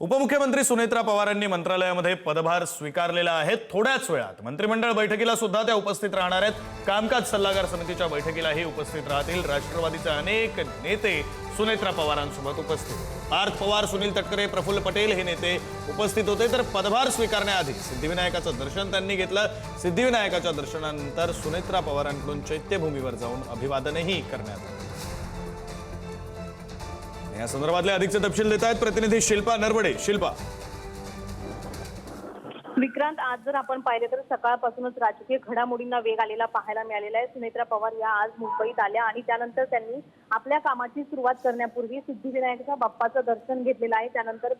उपमुख्यमंत्री सुनेत्रा पवारांनी मंत्रालयामध्ये पदभार स्वीकारलेला आहे. थोड्याच वेळात मंत्रिमंडळ बैठकीला सुद्धा त्या उपस्थित राहणार आहेत. कामकाज सल्लागार समितीच्या बैठकीलाही उपस्थित राहतील. राष्ट्रवादीचे अनेक नेते सुनेत्रा पवारांसोबत उपस्थित. पार्थ पवार सुनील तटकरे प्रफुल्ल पटेल हे नेते उपस्थित होते. तर पदभार स्वीकारण्याआधी सिद्धिविनायकाचं दर्शन त्यांनी घेतलं. सिद्धिविनायकाच्या दर्शनानंतर सुनेत्रा पवारांकडून चैत्यभूमीवर जाऊन अभिवादनही करण्यात आलं. या संदर्भातले अधिकचे तपशील देत आहेत प्रतिनिधी शिल्पा नरवडे. शिल्पा. विक्रांत आज जर आपण पाहिले तर सकाळपासूनच राजकीय घडामोडींना वेग आलेला पाहायला मिळालेला आहे. सुनेत्रा पवार या आज मुंबईत आल्या आणि त्यानंतर त्यांनी आपल्या कामाची सुरुवात करण्यापूर्वी सिद्धिविनायकाच्या बाप्पाचं दर्शन घेतलेलं आहे. त्यानंतर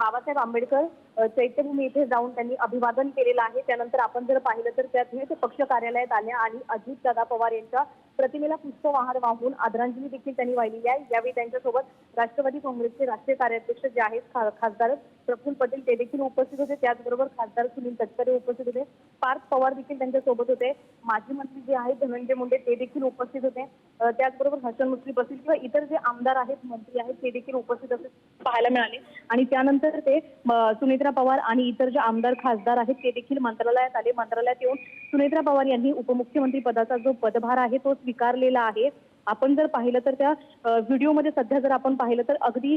बाबासाहेब आंबेडकर चैत्यभूमी इथे जाऊन त्यांनी अभिवादन केलेलं आहे. त्यानंतर आपण जर पाहिलं तर त्या ते पक्ष कार्यालयात आल्या आणि अजित दादा पवार यांच्या प्रतिमेला पुष्पहार वाहून आदरांजली देखील त्यांनी वाहिलेली आहे. यावेळी त्यांच्यासोबत राष्ट्रवादी काँग्रेसचे राष्ट्रीय कार्याध्यक्ष जे आहेत खा- खासदार प्रफुल्ल पटेल ते देखील उपस्थित होते. त्याचबरोबर खासदार सुनील तटकरे उपस्थित होते. पार्थ पवार देखील त्यांच्यासोबत होते. माजी मंत्री जे आहेत धनंजय मुंडे ते देखील उपस्थित होते. त्याचबरोबर हसन मुश्रीफ असतील किंवा इतर जे आमदार आहेत मंत्री आहेत ते देखील उपस्थित असे पाहायला मिळाले. आणि त्यानंतर ते सुनेत्रा पवार आणि इतर जे आमदार खासदार आहेत ते देखील मंत्रालयात आले. मंत्रालयात येऊन सुनेत्रा पवार यांनी उपमुख्यमंत्री पदाचा जो पदभार आहे तो स्वीकारलेला आहे. आपण जर पाहिलं तर त्या व्हिडिओमध्ये सध्या जर आपण पाहिलं तर अगदी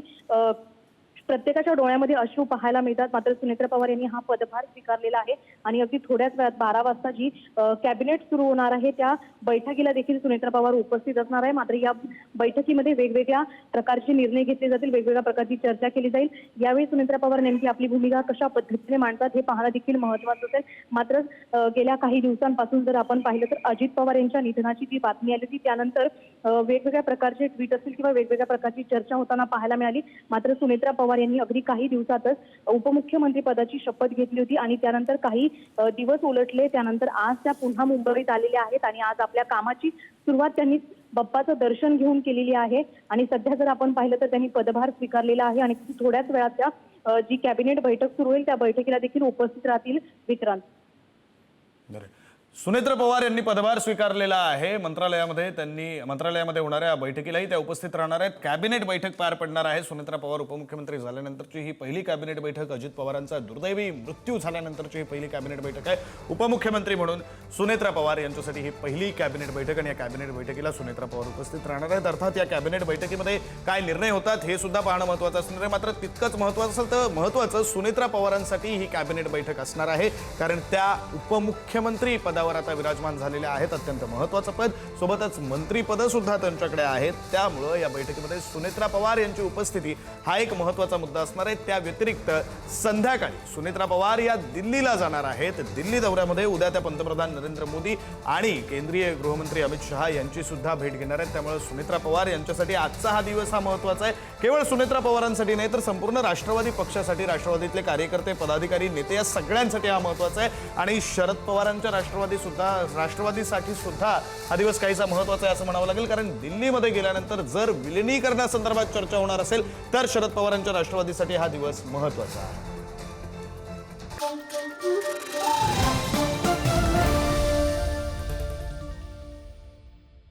प्रत्येकाच्या डोळ्यामध्ये अश्रू पाहायला मिळतात. मात्र सुनेत्रा पवार यांनी हा पदभार स्वीकारलेला आहे आणि अगदी थोड्याच वेळात बारा वाजता जी कॅबिनेट सुरू होणार आहे त्या बैठकीला देखील सुनेत्रा पवार उपस्थित असणार आहे. मात्र या बैठकीमध्ये वेगवेगळ्या प्रकारचे निर्णय घेतले जातील. वेगवेगळ्या प्रकारची चर्चा केली जाईल. यावेळी सुनेत्रा पवार नेमकी आपली भूमिका कशा पद्धतीने मांडतात हे पाहणं देखील महत्वाचं असेल. मात्र गेल्या काही दिवसांपासून जर आपण पाहिलं तर अजित पवार यांच्या निधनाची जी बातमी आली होती त्यानंतर वेगवेगळ्या प्रकारचे ट्विट असतील किंवा वेगवेगळ्या प्रकारची चर्चा होताना पाहायला मिळाली. मात्र सुनेत्रा पवार यांनी अगदी काही दिवसातच उपमुख्यमंत्री पदाची शपथ घेतली होती आणि त्यानंतर काही दिवस उलटले. त्यानंतर आज त्या पुन्हा मुंबईत आलेल्या आहेत आणि आज आपल्या कामाची सुरुवात त्यांनी बाप्पाचं दर्शन घेऊन केलेली आहे. आणि सध्या जर आपण पाहिलं तर त्यांनी पदभार स्वीकारलेला आहे आणि थोड्याच वेळात त्या जी कॅबिनेट बैठक सुरू होईल त्या बैठकीला देखील उपस्थित राहतील विक्रांत. सुनेत्र पवार यांनी पदभार स्वीकारलेला आहे. मंत्रालयामध्ये त्यांनी मंत्रालयामध्ये होणाऱ्या बैठकीलाही त्या उपस्थित राहणार आहेत. कॅबिनेट बैठक पार पडणार आहे. सुनेत्रा पवार उपमुख्यमंत्री झाल्यानंतरची ही पहिली कॅबिनेट बैठक. अजित पवारांचा दुर्दैवी मृत्यू झाल्यानंतरची ही पहिली कॅबिनेट बैठक आहे. उपमुख्यमंत्री म्हणून सुनेत्रा पवार यांच्यासाठी ही पहिली कॅबिनेट बैठक आणि या कॅबिनेट बैठकीला सुनेत्रा पवार उपस्थित राहणार आहेत. अर्थात या कॅबिनेट बैठकीमध्ये काय निर्णय होतात हे सुद्धा पाहणं महत्त्वाचं असणार आहे. मात्र तितकंच महत्त्वाचं असेल तर महत्त्वाचं सुनेत्रा पवारांसाठी ही कॅबिनेट बैठक असणार आहे. कारण त्या उपमुख्यमंत्री पदावर आता विराजमान झालेल्या आहेत अत्यंत महत्त्वाचं पद. सोबतच मंत्रीपदं सुद्धा त्यांच्याकडे आहेत. त्यामुळं या बैठकीमध्ये सुनेत्रा पवार यांची उपस्थिती हा एक महत्त्वाचा मुद्दा असणार आहे. त्या व्यतिरिक्त संध्याकाळी सुनेत्रा पवार या दिल्लीला जाणार आहेत. दिल्ली दौऱ्यामध्ये उद्या त्या पंतप्रधान नरेंद्र मोदी आणि केंद्रीय गृहमंत्री अमित शहा यांची सुद्धा भेट घेणार आहेत. त्यामुळे सुनेत्रा पवार यांच्यासाठी आजचा हा दिवस हा महत्त्वाचा आहे. केवळ सुनेत्रा पवारांसाठी नाही तर संपूर्ण राष्ट्रवादी पक्षासाठी राष्ट्रवादीतले कार्यकर्ते पदाधिकारी नेते या सगळ्यांसाठी हा महत्त्वाचा आहे. आणि शरद पवारांच्या राष्ट्रवादी राष्ट्रवादीसाठी सुद्धा राष्ट्रवादीसाठी सुद्धा हा दिवस काहीसा महत्त्वाचा आहे असं म्हणावं लागेल. कारण दिल्लीमध्ये गेल्यानंतर जर विलिनीकरणासंदर्भात चर्चा होणार असेल तर शरद पवारांच्या राष्ट्रवादीसाठी हा दिवस महत्त्वाचा आहे.